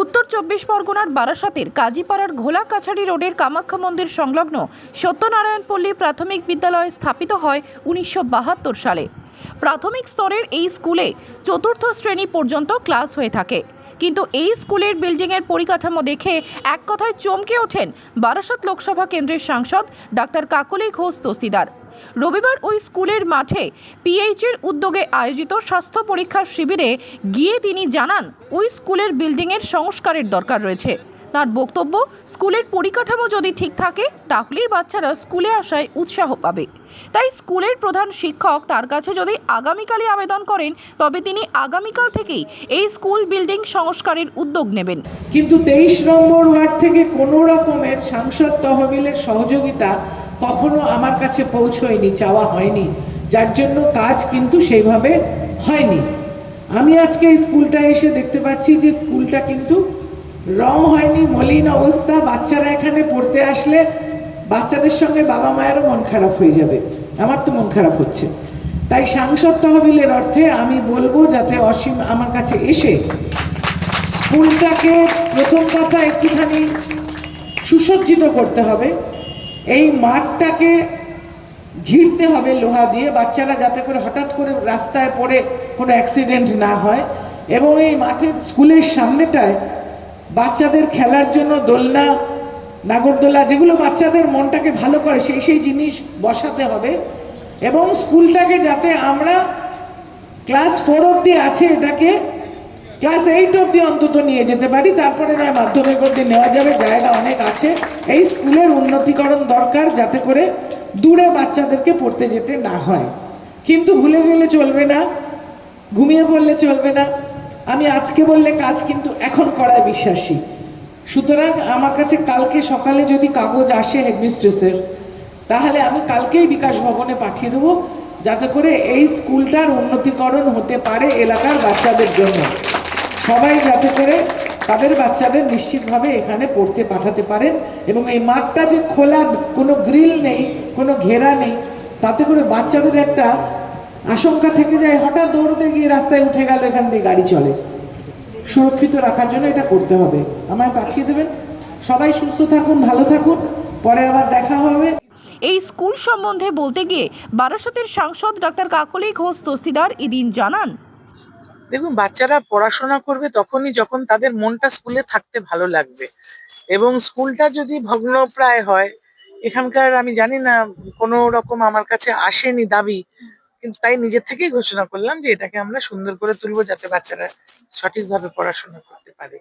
উত্তর চব্বিশ পরগনার বারাসাতের কাজীপাড়ার ঘোলা কাছাড়ি রোডের কামাখ্যা মন্দির সংলগ্ন সত্যনারায়ণ পল্লী প্রাথমিক বিদ্যালয় স্থাপিত হয় উনিশশো বাহাত্তর সালে। প্রাথমিক স্তরের এই স্কুলে চতুর্থ শ্রেণি পর্যন্ত ক্লাস হয়ে থাকে। কিন্তু এই স্কুলের বিল্ডিংয়ের পরিকাঠামো দেখে এক কথায় চমকে ওঠেন বারাসাত লোকসভা কেন্দ্রের সাংসদ ডাক্তার কাকলি ঘোষ দস্তিদার। রবিবার ওই স্কুলের মাঠে পিএইচের উদ্যোগে আয়োজিত স্বাস্থ্য পরীক্ষার শিবিরে গিয়ে তিনি জানান, ওই স্কুলের বিল্ডিংয়ের সংস্কারের দরকার রয়েছে। তার বক্তব্য, স্কুলের পরিকাঠামো যদি ঠিক থাকে, তাহলেই বাচ্চারা স্কুলে আসায় উৎসাহ পাবে। তাই স্কুলের প্রধান শিক্ষক তার কাছে যদি আগামীকালই আবেদন করেন, তবে তিনি আগামীকাল থেকেই এই স্কুল বিল্ডিং সংস্কারের উদ্যোগ নেবেন। কিন্তু তেইশ নম্বর ওয়ার্ড থেকে কোনো রকমের সাংসদ তহবিলের সহযোগিতা কখনো আমার কাছে পৌঁছয়নি, চাওয়া হয়নি। যার জন্য কাজ কিন্তু সেইভাবে হয়নি। আমি আজকে এই স্কুলটা এসে দেখতে পাচ্ছি যে স্কুলটা কিন্তু রং হয়নি, মলিন অবস্থা, বাচ্চারা এখানে পড়তে আসলে বাচ্চাদের সঙ্গে বাবা মায়েরও মন খারাপ হয়ে যাবে। আমার তো মন খারাপ হচ্ছে। তাই সাংসদ তহবিলের অর্থে আমি বলব যাতে অসীম আমার কাছে এসে স্কুলটাকে প্রথম কথা একটুখানি সুসজ্জিত করতে হবে। এই মাঠটাকে ঘিরতে হবে লোহা দিয়ে, বাচ্চারা যাতে করে হঠাৎ করে রাস্তায় পড়ে কোনো অ্যাক্সিডেন্ট না হয়। এবং এই মাঠের স্কুলের সামনেটায় বাচ্চাদের খেলার জন্য দোলনা, নাগরদোলা, যেগুলো বাচ্চাদের মনটাকে ভালো করে, সেই সেই জিনিস বসাতে হবে। এবং স্কুলটাকে যাতে আমরা ক্লাস ফোর অব্দি আছে এটাকে, ক্লাস এইট অব্দি অন্তত নিয়ে যেতে পারি। তারপরে নয়, মাধ্যমিক অব্দি নেওয়া যাবে, জায়গা অনেক আছে। এই স্কুলের উন্নতিকরণ দরকার যাতে করে দূরে বাচ্চাদেরকে পড়তে যেতে না হয়। কিন্তু ভুলে গেলে চলবে না, ঘুমিয়ে পড়লে চলবে না। আমি আজকে বললে কাজ কিন্তু এখন করায় বিশ্বাসী। সুতরাং আমার কাছে কালকে সকালে যদি কাগজ আসে হেডমিস্ট্রেসের, তাহলে আমি কালকেই বিকাশ ভবনে পাঠিয়ে দেবো, যাতে করে এই স্কুলটার উন্নতিকরণ হতে পারে এলাকার বাচ্চাদের জন্য। সবাই যাতে করে তাদের বাচ্চাদের নিশ্চিতভাবে এখানে পড়তে পাঠাতে পারেন এবং এই মাঠটা যে খোলা কোনো গ্রিল নেই, কোনো ঘেরা নেই, তাতে করে বাচ্চাদের একটা আশঙ্কা থেকে যায় হঠাৎ দৌড়তে গিয়ে রাস্তায় উঠে গেল এখান দিয়ে গাড়ি চলে। সুরক্ষিত রাখার জন্য এটা করতে হবে। আমায় পাঠিয়ে দেবেন। সবাই সুস্থ থাকুন ভালো থাকুন। পরে আবার দেখা হবে। এই স্কুল সম্বন্ধে বলতে গিয়ে বারাসতের সাংসদ ডাক্তার কাকলি ঘোষ দস্তিদার এদিন জানান দেখুন বাচ্চারা পড়াশোনা করবে তখনই যখন তাদের মনটা স্কুলে থাকতে ভালো লাগবে। এবং স্কুলটা যদি ভগ্নপ্রায় হয় এখানকার আমি জানি না কোনো রকম আমার কাছে আসেনি দাবি কিন্তু তাই নিজের থেকেই ঘোষণা করলাম যে এটাকে আমরা সুন্দর করে তুলবো যাতে বাচ্চারা সঠিকভাবে পড়াশোনা করতে পারে।